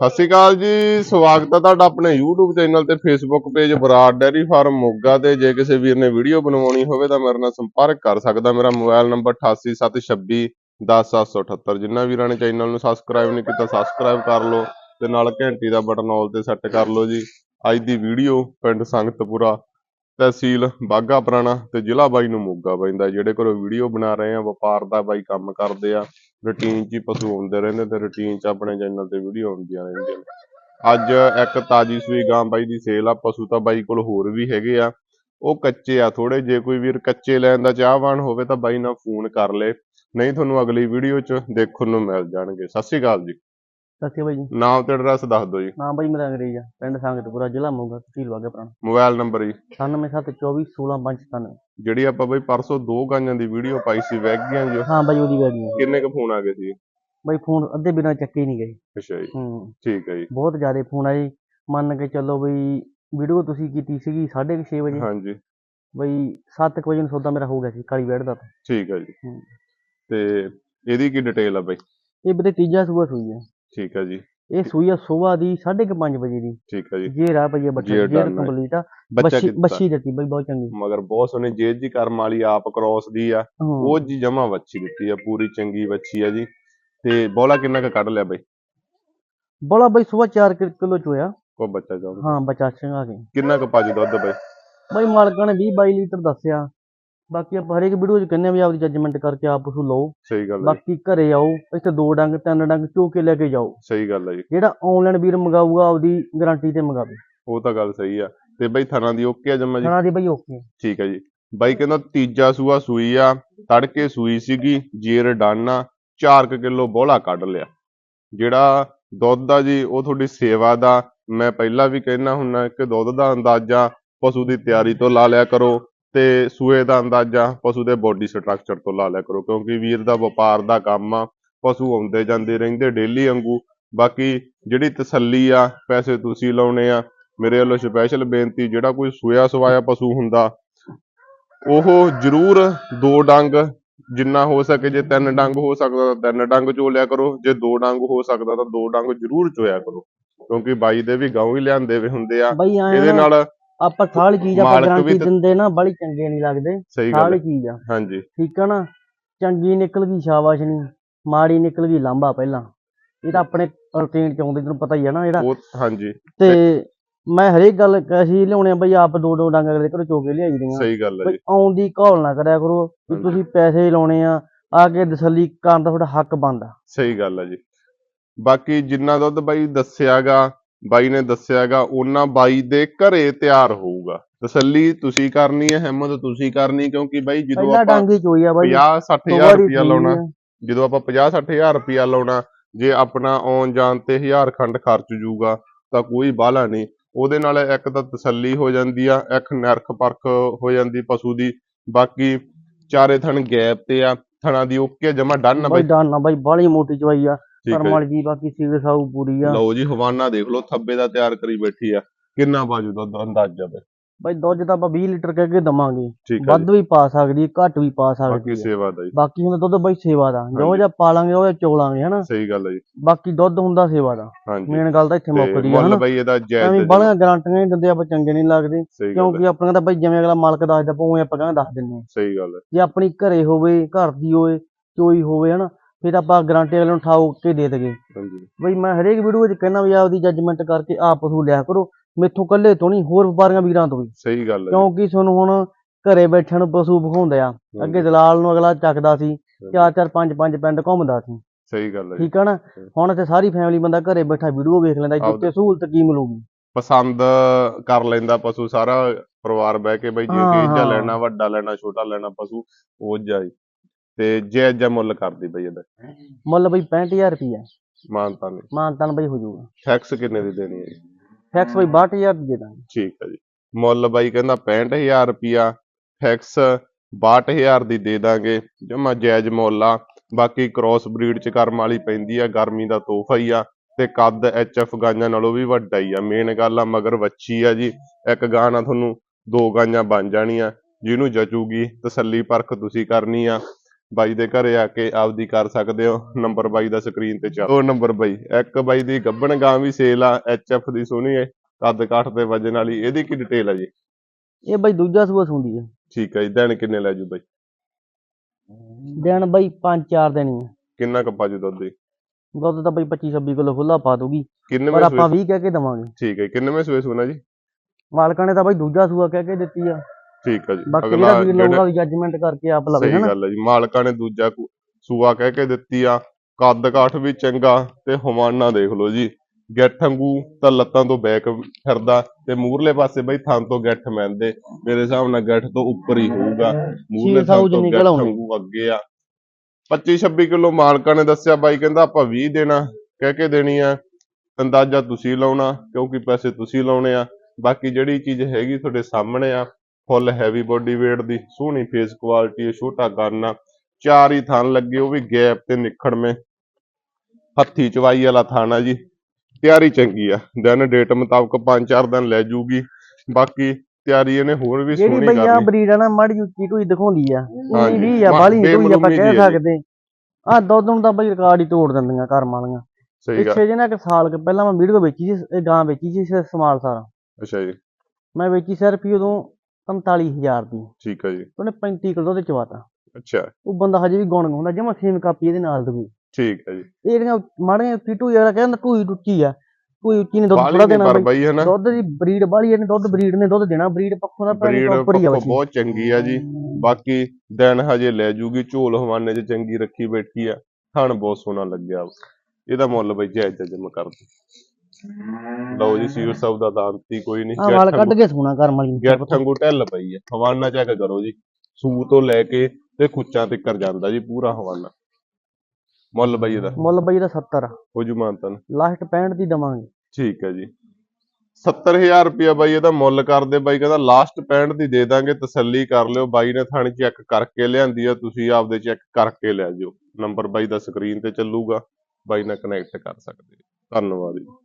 ਸਤਿ ਸ਼੍ਰੀ ਅਕਾਲ ਜੀ, ਸਵਾਗਤ ਹੈ ਤੁਹਾਡਾ ਆਪਣੇ YouTube ਚੈਨਲ ਤੇ Facebook page Brar dairy farm Moga ਤੇ। ਜੇ ਕਿਸੇ ਵੀਰ ਨੇ ਵੀਡੀਓ ਬਣਵਾਉਣੀ ਹੋਵੇ ਤਾਂ ਮੇਰੇ ਨਾਲ ਸੰਪਰਕ ਕਰ ਸਕਦਾ। ਮੇਰਾ ਮੋਬਾਈਲ ਨੰਬਰ 8876 10778 ਵੀਰਾਂ ਨੇ ਚੈਨਲ ਨੂੰ ਸਬਸਕ੍ਰਾਈਬ ਨਹੀਂ ਕੀਤਾ ਸਬਸਕ੍ਰਾਈਬ ਕਰ ਲਓ ਤੇ ਨਾਲ ਘੰਟੀ ਦਾ ਬਟਨ ਆਲ ਤੇ ਸੈੱਟ ਕਰ ਲਓ ਜੀ। ਅੱਜ ਦੀ ਵੀਡੀਓ ਪਿੰਡ ਸੰਗਤਪੁਰਾ ਤਹਿਸੀਲ ਬਾਗਾ ਪੁਰਾਣਾ ਤੇ ਜ਼ਿਲ੍ਹਾ ਬਾਈ ਨੂੰ ਮੋਗਾ ਪੈਂਦਾ। ਜਿਹੜੇ ਕੋਲ ਵੀਡੀਓ ਬਣਾ ਰਹੇ ਆ, ਵਪਾਰ ਦਾ ਬਾਈ ਕੰਮ ਕਰਦੇ ਆ। ਰੂਟੀਨ 'ਚ ਹੀ ਪਸ਼ੂ ਆਉਂਦੇ ਰਹਿੰਦੇ ਤੇ ਰੂਟੀਨ 'ਚ ਆਪਣੇ ਚੈਨਲ ਤੇ ਵੀਡੀਓ ਆਉਂਦੀਆਂ ਰਹਿੰਦੀਆਂ ਨੇ। ਅੱਜ ਇੱਕ ਤਾਜੀ ਸੂਈ ਗਾਂ ਬਾਈ ਦੀ ਸੇਲ ਆ, ਪਸ਼ੂ ਤਾਂ ਬਾਈ ਕੋਲ ਹੋਰ ਵੀ ਹੈਗੇ ਆ। ਉਹ ਕੱਚੇ ਆ ਥੋੜੇ ਜੇ ਕੋਈ ਵੀਰ ਕੱਚੇ ਲੈਣ ਦਾ ਚਾਹਵਾਨ ਹੋਵੇ ਤਾਂ ਬਾਈ ਨਾਲ ਫੋਨ ਕਰ ਲੇ। ਨਹੀਂ ਤੁਹਾਨੂੰ ਅਗਲੀ ਵੀਡੀਓ 'ਚ ਦੇਖਣ ਨੂੰ ਮਿਲ ਜਾਣਗੇ। ਸਤਿ ਸ਼੍ਰੀ ਅਕਾਲ ਜੀ। ਸਤਿ ਅਕਾਲ ਜੀ। ਨਾਮ ਤੇ ਐਡਰੈਸ ਦੱਸ ਦਿਓ ਜੀ। ਨਾਮ ਬਾਈ ਮੇਰਾ ਅੰਗਰੇਜ਼ ਆ ਪਿੰਡ ਸੰਗਤਪੁਰਾ ਜ਼ਿਲ੍ਹਾ ਮੋਗਾ ਤਹਿਸੀਲ ਵਾਗੇ ਪੁਰਾਣਾ। ਮੋਬਾਈਲ ਨੰਬਰ ਜੀ। 9774216597 ਜਿਹੜੀ ਆਪਾਂ ਬਾਈ ਪਰਸੋਂ ਦੋ ਗਾਂਆਂ ਦੀ ਵੀਡੀਓ ਪਾਈ ਸੀ ਵੈਗ ਗਈਆਂ ਜੀ ਹਾਂ ਬਾਈ ਉਹਦੀ ਵੈਗੀ ਆ ਕਿੰਨੇ ਕੁ ਫੋਨ ਆ ਗਏ ਸੀ? ਬਾਈ ਫੋਨ ਅੱਧੇ ਬਿਨਾਂ ਚੱਕੇ ਹੀ ਨਹੀਂ ਗਏ। ਅੱਛਾ ਜੀ। ਹੂੰ। ਠੀਕ ਹੈ ਜੀ। ਬਹੁਤ ਜ਼ਿਆਦਾ ਫੋਨ ਆਏ ਮੰਨ ਕੇ ਚੱਲੋ ਬਈ ਵੀਡੀਓ ਤੁਸੀਂ ਕੀਤੀ ਸੀਗੀ 6:30 ਵਜੇ। ਹਾਂਜੀ। ਬਈ 7 ਵਜੇ ਨੂੰ ਸੌਦਾ ਮੇਰਾ ਹੋ ਗਿਆ ਸੀ ਕਾਲੀ ਬੈਠ ਦਾ। ਠੀਕ ਹੈ ਜੀ। ਤੇ ਇਹਦੀ ਕੀ ਡਿਟੇਲ ਆ ਬਾਈ? ਇਹ ਵੀਰੇ ਤੀਜਾ ਸੂਆ ਸੂਈ ਆ। ਠੀਕ ਹੈ ਜੀ। ਇਹ ਸੂਈ ਆ ਸਵੇਰ ਦੀ 5:30 ਵਜੇ ਦੀ। ਠੀਕ ਹੈ ਜੀ। ਜੇਰ ਆ ਪਈ ਆ ਬੱਚਾ ਆ। ਕੰਪਲੀਟ ਆ। ਬੱਚਾ ਬੱਛੀ ਦਿੱਤੀ ਬਈ ਬਹੁਤ ਚੰਗੀ। ਮਗਰ ਬਹੁਤ ਸੋਹਣੀ ਜੇਜ ਜੀ ਕਰਮ ਵਾਲੀ ਆਪ ਕ੍ਰੋਸ ਦੀ ਆ। ਉਹ ਜੀ ਜਮਾ ਵੱਛੀ ਦਿੱਤੀ ਆ ਪੂਰੀ ਚੰਗੀ ਵੱਛੀ ਆ ਜੀ। ਤੇ ਬੋਲਾ ਕਿੰਨਾ ਕੁ ਕੱਢ ਲਿਆ ਬਾਈ? ਬੋਲਾ ਬਈ ਸਵੇਰ 4 ਕਿਲੋ ਚੋਇਆ ਕੋ ਬੱਚਾ ਚਾਹੁੰਦਾ? ਹਾਂ ਬੱਚਾ ਚੰਗਾ ਕੇ ਕਿੰਨਾ ਕੁ ਪਾਜੀ ਦੁੱਧ ਬਾਈ? ਬਈ ਮਾਲਕਾਂ ਨੇ 20 22 ਲੀਟਰ ਦੱਸਿਆ। ਬਾਕੀ ਆਪਾਂ ਹਰੇਕ ਵੀਡੀਓ 'ਚ ਕਹਿੰਦੇ ਆ ਵੀ ਆਪਦੀ ਜੱਜਮੈਂਟ ਕਰਕੇ ਆਪ ਉਸ ਲਓ। ਸਹੀ ਗੱਲ ਹੈ ਬਾਕੀ ਘਰੇ ਆਓ ਇੱਥੇ ਦੋ ਡੰਗ ਤਿੰਨ ਡੰਗ ਚੋ ਕੇ ਲੈ ਕੇ ਜਾਓ। ਸਹੀ ਗੱਲ ਹੈ ਜੀ। ਜਿਹੜਾ ਆਨਲਾਈਨ ਵੀਰ ਮੰਗਾਊਗਾ ਆਪਦੀ ਗਾਰੰਟੀ ਤੇ ਮੰਗਾਵੇ। ਉਹ ਤਾਂ ਗੱਲ ਸਹੀ ਆ। ਤੇ ਬਾਈ ਥਰਾਂ ਦੀ ਓਕੇ ਆ ਜਮਾ ਜੀ? ਖਾਣਾ ਦੀ ਬਈ ਓਕੇ ਠੀਕ ਹੈ ਜੀ। ਬਾਈ ਕਹਿੰਦਾ ਤੀਜਾ ਸੂਆ ਸੂਈ ਆ ਤੜਕੇ ਸੂਈ ਸੀਗੀ ਜੇਰ ਡਾਨਾ 4 ਕਿਲੋ ਬੋਲਾ ਕੱਢ ਲਿਆ। ਜਿਹੜਾ ਦੁੱਧ ਆ ਜੀ ਉਹ ਤੁਹਾਡੀ ਸੇਵਾ ਦਾ। ਮੈਂ ਪਹਿਲਾਂ ਵੀ ਕਹਿਣਾ ਹੁੰਨਾ ਕਿ ਦੁੱਧ ਦਾ ਅੰਦਾਜ਼ਾ ਪਸ਼ੂ ਦੀ ਤਿਆਰੀ ਤੋਂ ਲਾ ਲਿਆ ਕਰੋ। ਤੇ ਸੂਏ ਦਾ ਅੰਦਾਜ਼ਾ ਪਸ਼ੂ ਦੇ ਬੋਡੀ ਸਟਰਕਚਰ ਤੋਂ ਲਾ ਲਿਆ ਕਰੋ ਕਿਉਂਕਿ ਵੀਰ ਦਾ ਵਪਾਰ ਦਾ ਕੰਮ ਆ ਪਸ਼ੂ ਆਉਂਦੇ ਜਾਂਦੇ ਰਹਿੰਦੇ ਡੇਲੀ ਵਾਂਗੂ। ਬਾਕੀ ਜਿਹੜੀ ਤਸੱਲੀ ਆ ਪੈਸੇ ਤੁਸੀਂ ਲਾਉਣੇ ਆ ਮੇਰੇ ਵੱਲੋਂ ਸਪੈਸ਼ਲ ਬੇਨਤੀ ਜਿਹੜਾ ਕੋਈ ਸੂਇਆ ਸਵਾਇਆ ਪਸ਼ੂ ਹੁੰਦਾ ਉਹ ਜ਼ਰੂਰ ਦੋ ਡੰਗ ਜਿੰਨਾ ਹੋ ਸਕੇ ਜੇ ਤਿੰਨ ਡੰਗ ਹੋ ਸਕਦਾ ਤਾਂ ਤਿੰਨ ਡੰਗ ਚੋ ਲਿਆ ਕਰੋ ਜੇ ਦੋ ਡੰਗ ਹੋ ਸਕਦਾ ਤਾਂ ਦੋ ਡੰਗ ਜ਼ਰੂਰ ਚੋਇਆ ਕਰੋ। ਕਿਉਂਕਿ ਬਾਈ ਦੇ ਵੀ ਗਾਉਂ ਹੀ ਲਿਆਂਦੇ ਵੇ ਹੁੰਦੇ ਆ ਇਹਦੇ ਨਾਲ ਆਪਾਂ ਸਾਲ ਚੀਜ਼ ਆਪਾਂ ਮਾਲਕ ਵੀ ਗਾਰੰਟੀ ਤਾਂ- ਦਿੰਦੇ ਨਾ ਬੜੀ ਚੰਗੇ ਨਹੀਂ ਲੱਗਦੇ। ਸਹੀ ਗੱਲ ਸਾਲ ਹੈ। ਚੀਜ਼ ਆ। ਹਾਂਜੀ। ਠੀਕ ਆ ਨਾ? ਚੰਗੀ ਨਿਕਲ ਗਈ ਸ਼ਾਬਾਸ਼ ਨਹੀਂ ਮਾੜੀ ਨਿਕਲ ਗਈ ਲਾਂਬਾ ਪਹਿਲਾਂ। ਇਹ ਤਾਂ ਆਪਣੇ ਰੂਟੀਨ ਚ ਆਉਂਦੇ ਤੈਨੂੰ ਪਤਾ ਹੀ ਆ ਨਾ ਜਿਹੜਾ। ਉਹ ਹਾਂਜੀ। ਤੇ ਮੈਂ ਹਰੇਕ ਗੱਲ ਅਸੀਂ ਲਿਆਉਣੇ ਆ ਬਈ ਆਪ ਦੋ ਦੋ ਡੰਗ ਅਗਲੇ ਘਰੋਂ ਚੋ ਕੇ ਲਿਆਈ ਦੀਆਂ। ਸਹੀ ਗੱਲ ਹੈ ਬਈ ਜੀ। ਆਉਣ ਦੀ ਘੋਲ ਨਾ ਕਰਿਆ ਕਰੋ ਵੀ ਹਾਂਜੀ। ਤੁਸੀਂ ਪੈਸੇ ਲਾਉਣੇ ਆ। ਆ ਕੇ ਤਸੱਲੀ ਕਰਨ ਦਾ ਤੁਹਾਡਾ ਹੱਕ ਬਣਦਾ। ਸਹੀ ਗੱਲ ਹੈ ਜੀ। ਬਾਕੀ ਜਿੰਨਾ ਦੁੱਧ ਬਾਈ ਦੱਸਿਆਗਾ ਬਾਈ ਨੇ ਦੱਸਿਆਗਾ ਉਹਨਾਂ ਬਾਈ ਦੇ ਘਰੇ ਤਿਆਰ ਹੋਊਗਾ। ਤਸੱਲੀ ਤੁਸੀਂ ਕਰਨੀ ਹੈ ਹਿੰਮਤ ਤੁਸੀਂ ਕਰਨੀ ਕਿਉਂਕਿ ਬਾਈ ਜਦੋਂ ਪਹਿਲਾ ਆਪਾਂ ਡੰਗ ਹੀ ਚੋਈ ਆ ਬਾਈ। 50 60000 ਦੋ ਵਾਰੀ ਰੁਪਇਆ ਸੂਈ ਲਾਉਣਾ। ਜਦੋਂ ਆਪਾਂ 50 60000 ਰੁਪਇਆ ਲਾਉਣਾ ਜੇ ਆਪਣਾ ਆਉਣ ਜਾਣ ਤੇ 1000 ਖੰਡ ਖਰਚ ਜੂਗਾ ਤਾਂ ਕੋਈ ਬਾਹਲਾ ਨਹੀਂ। ਉਹਦੇ ਨਾਲ ਇੱਕ ਤਾਂ ਤਸੱਲੀ ਹੋ ਜਾਂਦੀ ਆ ਇੱਕ ਨਰਖ ਪਰਖ ਹੋ ਜਾਂਦੀ ਪਸ਼ੂ ਦੀ। ਬਾਕੀ ਚਾਰੇ ਥਣ ਗੈਪ ਤੇ ਆ ਥਣਾ ਦੀ ਓਕੇ ਜਮਾ ਡਨ ਆ ਬਾਈ ਬਾਈ। ਡਾਨਾ ਬਾਈ ਬਾਲੀ ਮੋਟੀ ਚਵਾਈ ਆ। ਹੈ ਜੀ। ਜੀ ਬਾਕੀ ਸੀਗੇ ਸਾਊ ਪੂਰੀ ਆ। ਲਓ ਜੀ ਹਵਾਨਾ ਦੇਖ ਲਓ ਥੱਬੇ ਦਾ ਤਿਆਰ ਕਰੀ ਬੈਠੀ ਆ। ਕਿੰਨਾ ਬਾਜੂ ਦਾ ਅੰਦਾਜ਼ਾ ਬਈ? ਬਾਈ ਦੁੱਧ ਤਾਂ ਆਪਾਂ 20 ਲੀਟਰ ਕਹਿ ਕੇ ਦਵਾਂਗੇ। ਹੈ ਵੱਧ ਵੀ ਪਾ ਸਕਦੀ ਹੈ, ਘੱਟ ਵੀ ਪਾ ਬਾਕੀ ਸਕਦੀ ਹੈ। ਸੇਵਾ ਦਾ ਜੀ। ਬਾਕੀ ਹੁੰਦਾ ਦੁੱਧ ਬਾਈ ਸੇਵਾ ਦਾ। ਜੋ। ਜਿਹਾ ਪਾਲਾਂਗੇ ਉਹ ਚੋਲਾਂਗੇ ਹਨਾ? ਸਹੀ ਗੱਲ ਹੈ ਜੀ। ਬਾਕੀ ਦੁੱਧ ਹੁੰਦਾ ਸੇਵਾ ਦਾ। ਮੇਨ ਗੱਲ ਤਾਂ ਇੱਥੇ ਮੁੱਕਦੀ ਮੁੱਲ ਹਨਾ? ਬਈ ਇਹਦਾ ਜਾਇਜ਼ ਐਵੇਂ ਤੇ ਬੜੀਆਂ ਗਾਰੰਟੀਆਂ ਨਹੀਂ ਦਿੰਦੇ ਆਪਾਂ ਚੰਗੇ ਨਹੀਂ ਲੱਗਦੇ। ਕਿਉਂਕਿ ਹੈ ਆਪਣਾ ਤਾਂ ਬਾਈ ਜਿਵੇਂ ਅਗਲਾ ਮਾਲਕ ਦੱਸਦਾ ਭਾਵੇਂ ਆਪਾਂ ਕਹਿੰਦੇ ਦੱਸ ਹਾਂ। ਸਹੀ ਗੱਲ ਹੈ। ਜੇ ਆਪਣੀ ਘਰੇ ਹੋਵੇ ਘਰ ਦੀ ਹੋਵੇ ਚੋਈ ਹੋਵੇ ਹਨਾ? ਫਿਰ ਆਪਾਂ ਗਾਰੰਟੀ ਅਗਲੇ ਨੂੰ ਠਾਓ ਕੇ ਦੇ ਦਗੇ ਹਾਂਜੀ। ਬਈ ਮੈਂ ਹਰੇਕ ਵੀਡੀਓ 'ਚ ਕਹਿੰਦਾ ਵੀ ਆਪਦੀ ਜੱਜਮੈਂਟ ਕਰਕੇ ਆਪ ਪਸ਼ੂ ਲਿਆ ਕਰੋ। ਮੈਥੋਂ ਇਕੱਲੇ ਤੋਂ ਨਹੀਂ ਹੋਰ ਵਪਾਰੀਆਂ ਵੀਰਾਂ ਤੋਂ ਵੀ। ਸਹੀ ਗੱਲ ਹੈ। ਕਿਉਂਕਿ ਤੁਹਾਨੂੰ ਹੁਣ ਘਰੇ ਬੈਠਣ ਨੂੰ ਪਸ਼ੂ ਵਿਖਾਉਂਦੇ ਆ। ਅੱਗੇ ਦਲਾਲ ਨੂੰ ਅਗਲਾ ਚੱਕਦਾ ਸੀ ਚਾਰ ਚਾਰ ਪੰਜ ਪੰਜ ਪਿੰਡ ਘੁੰਮਦਾ ਸੀ। ਸਹੀ ਗੱਲ ਹੈ। ਠੀਕ ਆ ਨਾ? ਹੁਣ ਇੱਥੇ ਸਾਰੀ ਫੈਮਿਲੀ ਬੰਦਾ ਘਰੇ ਬੈਠਾ ਵੀਡੀਓ ਵੇਖ ਲੈਂਦਾ ਜਿੱਤੇ ਸਹੂਲਤ ਕੀ ਮਿਲੂਗੀ। ਪਸੰਦ ਕਰ ਲੈਂਦਾ ਪਸ਼ੂ ਸਾਰਾ ਪਰਿਵਾਰ ਬਹਿ ਕੇ ਬਈ ਜੇ ਹਾਂ, ਕਿ ਜਾ ਹਾਂ। ਲੈਣਾ ਵੱਡਾ ਲੈਣਾ ਛੋਟਾ ਲੈਣਾ ਪਸ਼ੂ ਉਹ ਜਾਈ ਤੇ ਜਾਇਜ਼ ਜਿਹਾ ਮੁੱਲ ਕਰਦੀ ਬਈ ਇਹਦਾ। ਮੁੱਲ ਬਈ 65000 ਰੁਪਈਆ। ਮਾਨਤਾ ਨੇ ਮਾਨਤਾਨ ਬਈ ਹੋ ਜਾਊਗਾ। ਟੈਕਸ ਕਿੰਨੇ ਦੀ ਦੇਣੀ ਹੈ ਜੀ? ਟੈਕਸ ਬਈ 62000 ਦੀ ਦਾਂਗੇ। ਠੀਕ ਹੈ ਜੀ। ਮੁੱਲ ਬਾਈ ਕਹਿੰਦਾ 65000 ਰੁਪਿਆ ਟੈਕਸ 62000 ਦੀ ਦੇ ਦਾਂਗੇ। ਜਮਾ ਜਾਇਜ਼ ਮੁੱਲ ਆ। ਬਾਕੀ ਕ੍ਰਾਸ ਬਰੀਡ ਚ ਕਰਮ ਵਾਲੀ ਪੈਂਦੀ ਆ। ਗਰਮੀ ਦਾ ਤੋਹਫਾ ਹੀ ਆ। ਤੇ ਕੱਦ ਐਚਐਫ ਗਾਂਆਂ ਨਾਲੋਂ ਵੀ ਵੱਡਾ ਹੀ ਆ। ਮੇਨ ਗੱਲ ਆ ਮਗਰ ਵੱਛੀ ਆ ਜੀ। ਇੱਕ ਗਾਂ ਨਾਲ ਤੁਹਾਨੂੰ ਦੋ ਗਾਂਆਂ ਬਣ ਜਾਣੀਆਂ। ਜਿਹਨੂੰ ਜਚੂਗੀ ਤਸੱਲੀ ਪਰਖ ਤੁਸੀਂ ਕਰਨੀ ਆ। ਬਾਈ ਦੇ ਘਰੇ ਆ ਕੇ ਆਪਦੀ ਕਰ ਸਕਦੇ ਹੋ। ਨੰਬਰ ਬਾਈ ਦਾ ਸਕਰੀਨ ਤੇ ਚੱਲ। ਉਹ ਨੰਬਰ ਬਾਈ ਇੱਕ ਬਾਈ ਦੀ ਗੱਬਣ ਗਾਂ ਵੀ ਸੇਲ ਆ ਐਚਐਫ ਦੀ ਸੋਹਣੀ ਹੈ ਕੱਦ ਕਾਠ ਤੇ ਵਜਨ ਵਾਲੀ ਇਹਦੀ ਕੀ ਡਿਟੇਲ ਹੈ ਜੀ? ਇਹ ਬਾਈ ਦੂਜਾ ਸੂਆ ਸੁੰਦੀ ਹੈ ਠੀਕ ਹੈ ਜੀ ਦਿਨ ਕਿੰਨੇ ਲੈ ਜੂ ਬਾਈ? ਦਿਨ ਬਾਈ 5-4 ਦਿਨ ਹੀ ਕਿੰਨਾ ਕੱਪਾ ਜੂ ਦੁੱਧ ਦੀ? ਦੁੱਧ ਤਾਂ ਬਾਈ 25-26 ਕਿਲੋ ਖੁੱਲਾ ਪਾ ਦੂਗੀ ਕਿੰਨੇ ਪਰ ਆਪਾਂ ਸੂਏ 20 ਕਹਿ ਕੇ ਦਵਾਂਗੇ। ਠੀਕ ਹੈ ਕਿੰਨੇ ਮੈਂ ਸੂਏ ਸੁਣਾ ਜੀ? ਮਾਲਕਾਂ ਨੇ ਤਾਂ ਬਾਈ ਦੂਜਾ ਸੂਆ ਕਹਿ ਕੇ ਦਿੱਤੀ ਆ। ਠੀਕ ਹੈ ਜੀ। ਬਾਕੀ ਅਗਲਾ ਜਿਹੜਾ ਵੀਰ ਜਿਹੜੇ ਲਊਗਾ ਜੱਜਮੈਂਟ ਕਰਕੇ ਆਪ ਲਵੇ ਸਹੀ ਹਨਾ। ਗੱਲ ਹੈ ਜੀ। ਮਾਲਕਾਂ ਨੇ ਦੂਜਾ ਕੁ- ਸੂਆ ਕਹਿ ਕੇ ਦਿੱਤੀ ਆ ਕੱਦ ਕਾਠ ਵੀ ਚੰਗਾ ਤੇ ਹਵਾਨਾ ਦੇਖ ਲਓ ਜੀ। ਗਿੱਠ ਵਾਂਗੂ ਤਾਂ ਲੱਤਾਂ ਤੋਂ ਬੈਕ ਫਿਰਦਾ ਤੇ ਮੂਰਲੇ ਪਾਸੇ ਬਈ ਥਾਂ ਤੋਂ ਗਿੱਠ ਮੈਂਦੇ ਮੇਰੇ ਹਿਸਾਬ ਨਾਲ ਗਿੱਠ ਤੋਂ ਉੱਪਰ ਹੀ ਹੋਊਗਾ। ਮੂਰਲੇ ਛੇ ਥਾਂ ਤੋਂ ਗਿੱਠ। ਵਾਂਗੂ ਅੱਗੇ ਆ। 25 26 ਕਿਲੋ ਮਾਲਕਾਂ ਨੇ ਦੱਸਿਆ ਬਾਈ ਕਹਿੰਦਾ ਆਪਾਂ 20 ਦੇਣਾ ਕਹਿ ਕੇ ਦੇਣੀ ਆ। ਅੰਦਾਜ਼ਾ ਤੁਸੀਂ ਲਾਉਣਾ ਕਿਉਂਕਿ ਪੈਸੇ ਤੁਸੀਂ ਲਾਉਣੇ ਆ। ਬਾਕੀ ਜਿਹੜੀ ਚੀਜ਼ ਹੈਗੀ ਤੁਹਾਡੇ ਸਾਹਮਣੇ ਆ ਫੁੱਲ ਹੈਵੀ ਬੋਡੀ weight ਦੀ ਸੋਹਣੀ ਫੇਸ ਕੁਆਲਿਟੀ ਹੈ ਛੋਟਾ ਆ ਚਾਰ ਹੀ ਥਣ ਲੱਗੇ ਉਹ ਵੀ ਗੈਪ ਤੇ ਨਿਖੜਵੇਂ। ਹੱਥੀ ਚਵਾਈ ਵਾਲਾ ਥਣ ਜੀ ਤਿਆਰੀ ਚੰਗੀ ਆ। ਦਿਨ ਡੇਟ ਮੁਤਾਬਕ 5-4 ਦਿਨ ਲੈ ਜੂਗੀ। ਬਾਕੀ ਤਿਆਰੀ ਇਹਨੇ ਹੋਰ ਵੀ ਜਿਹੜੀ ਸੋਹਣੀ ਬਈ ਆ ਕਰਨੀ। ਬਰੀਡ ਆ ਨਾ ਮਾੜੀ ਉੱਚੀ ਢੂਈ ਦਿਖਾਉਂਦੀ ਆ। ਉਨੀ ਵੀ ਆ ਬਾਲੀ ਢੂਈ ਆਪਾਂ ਕਹਿ। ਸਕਦੇ। ਆ ਦੁੱਧ ਨੂੰ ਤਾਂ ਬਈ ਰਿਕਾਰਡ ਹੀ ਤੋੜ ਦਿੰਦੀਆਂ ਘਰ ਵਾਲੀਆਂ। ਸਹੀ ਗੱਲ। ਪਿੱਛੇ ਜੇ ਨਾ ਇੱਕ ਸਾਲ ਕੁ ਪਹਿਲਾਂ ਮੈਂ ਵੀਡੀਓ ਵੇਚੀ ਸੀ ਇਹ ਗਾਂ ਵੇਚੀ ਸੀ ਸਮਾਲ ਸਾਰਾ। ਅੱਛਾ ਜੀ। ਮੈਂ ਵੇਚੀ ਸਿਰਫ ਉਦੋਂ 45000 ਦੀ ਠੀਕ ਆ ਜੀ। ਉਹਨੇ 35 ਕਿਲੋ ਦੇ ਚਵਾਤਾ ਅੱਛਾ। ਉਹ ਬੰਦਾ ਹਜੇ ਵੀ ਗੁਣ ਗਾਉਂਦਾ ਜਮਾ ਸੇਮ ਕਾਪੀ ਇਹਦੇ ਨਾਲ ਦੀ ਠੀਕ ਆ ਜੀ। ਇਹ ਜਿਹੜੀਆਂ ਮਾੜੀਆਂ ਢੂਈ ਵਾਲਾ ਕਹਿੰਦਾ ਢੂਈ ਟੁੱਟੀ ਆ ਢੂਈ ਉੱਚੀ ਨੇ ਦੁੱਧ ਥੋੜਾ ਦੇਣਾ ਹੈ ਨਾ? ਦੁੱਧ ਦੀ ਬਰੀਡ ਬਾਲੀ ਇਹਨੇ ਦੁੱਧ ਬਰੀਡ ਨੇ ਦੁੱਧ ਦੇਣਾ ਬਰੀਡ ਪੱਖੋਂ ਦਾ ਪੈਣੀ ਬਰੀਡ ਉੱਪਰ ਹੀ ਆ ਬਹੁਤ ਚੰਗੀ ਆ ਜੀ। ਬਾਕੀ ਦਿਨ ਹਜੇ ਲੈ ਜੂਗੀ ਝੋਲ ਹਵਾਨੇ 'ਚ ਚੰਗੀ ਰੱਖੀ ਬੈਠੀ ਆ। ਥਣ ਬਹੁਤ ਸੋਹਣਾ ਲੱਗਿਆ ਇਹਦਾ ਮੁੱਲ ਬਈ ਜਾਇਜ਼ ਜਮ ਕਰ ਦੇ ਲਓ ਜੀ ਸੀਰ ਸਾਹਿਬ ਦਾ ਦਾੰਤੀ ਕੋਈ ਨਹੀਂ ਆ ਵਾਲ ਕੱਢ ਕੇ ਸੋਨਾ ਕਰਮ ਵਾਲੀ ਨੂੰ। ਗੈਟ ਵਾਂਗੂ ਢਿੱਲ ਪਈ ਆ। ਹਵਾਨਾ ਚੈੱਕ ਕਰੋ ਜੀ ਸੂ ਤੋਂ ਲੈ ਕੇ ਤੇ ਖੁੱਚਾਂ ਤੱਕ ਜਾਂਦਾ ਜੀ ਪੂਰਾ ਹਵਾਨਾ। ਮੁੱਲ ਬਈ ਇਹਦਾ। ਮੁੱਲ ਬਈ ਇਹਦਾ 70 ਹੋ ਜੂ ਮਾਨਤਨ ਲਾਸਟ 65 ਦੀ ਦਵਾਂਗੇ। ਠੀਕ ਹੈ ਜੀ। 70000 ਰੁਪਇਆ ਬਾਈ ਇਹਦਾ ਮੁੱਲ ਕਰਦੇ ਬਾਈ ਕਹਿੰਦਾ ਲਾਸਟ 65 ਦੀ ਦੇ ਦਾਂਗੇ ਤਸੱਲੀ ਕਰ ਲਿਓ। ਬਾਈ ਨੇ ਥਾਣੀ ਚੈੱਕ ਕਰਕੇ ਲਿਆਂਦੀ ਆ ਤੁਸੀਂ ਆਪਦੇ ਚੈੱਕ ਕਰਕੇ ਲੈ ਜਿਓ। ਨੰਬਰ ਬਾਈ ਦਾ ਸਕਰੀਨ ਤੇ ਚੱਲੂਗਾ। ਬਾਈ ਨਾਲ ਕਨੈਕਟ ਕਰ ਸਕਦੇ। ਧੰਨਵਾਦ ਜੀ।